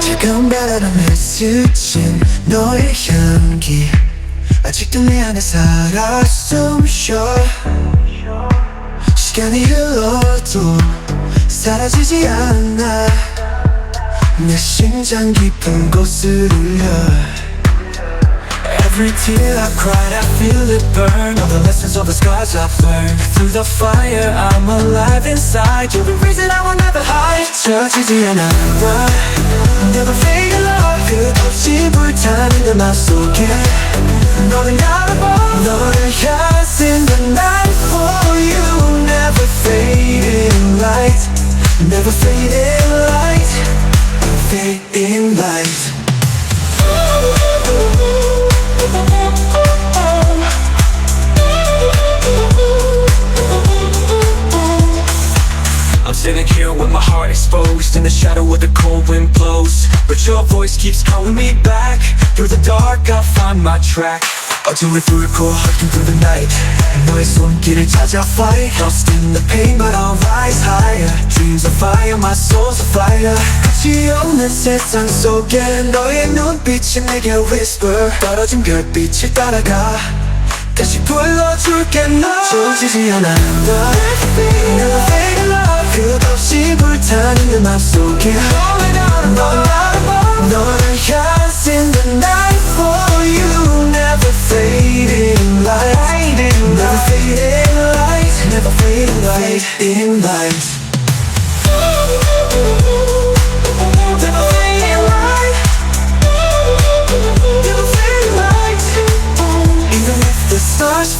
지금 바라는 스친 너의 향기. 아직도 내 안에 살아 숨쉬어 시간이 흘러도 사라지지 않아. 내 심장 깊은 곳을 울려 Every tear I cried, I feel it burn All the lessons, all the scars I've learned Through the fire, I'm alive inside You're the reason I will never hide 젖지지 않아 나 Never fade in love 끝없이 불타는 내 맘속에 너는 나를 봐 너를 향한 the night for you Never fading light Never fading light Fading light I'm sitting here with my heart exposed In the shadow where the cold wind blows But your voice keeps calling me back Through the dark I'll find my track 어둠을 뚫고 hiking through the night 너의 손길을 찾아 fight Lost in the pain but I'll rise higher Dreams of fire, my soul's a fire 끝이 없는 세상 속에 너의 눈빛이 내게 whisper 떨어진 별빛을 따라가 다시 불러줄게 너 젖지지 않아 너 Never fade in love 끝없이 불타는 내 on above in the night for you. Never fading light. Never fading light. Never fading light.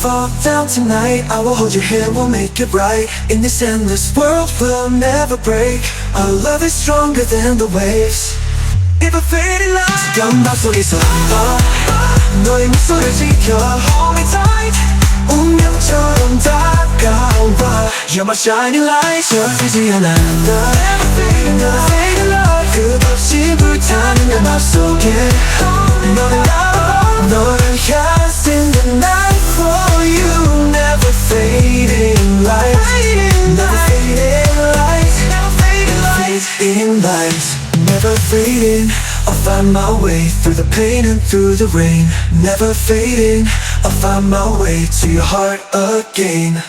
fall down tonight I will hold your hand, we'll make it bright In this endless world, we'll never break Our love is stronger than the waves Never fading light 지금 맘속에서 어, 너의 미소를 지켜 Hold me tight 운명처럼 다가와 You're my shining light 젖지지 않아 너 Never fading light Fading light 끝없이 불타는 내 맘속에 너 Never fading I'll find my way through the pain and through the rain. Never fading I'll find my way to your heart again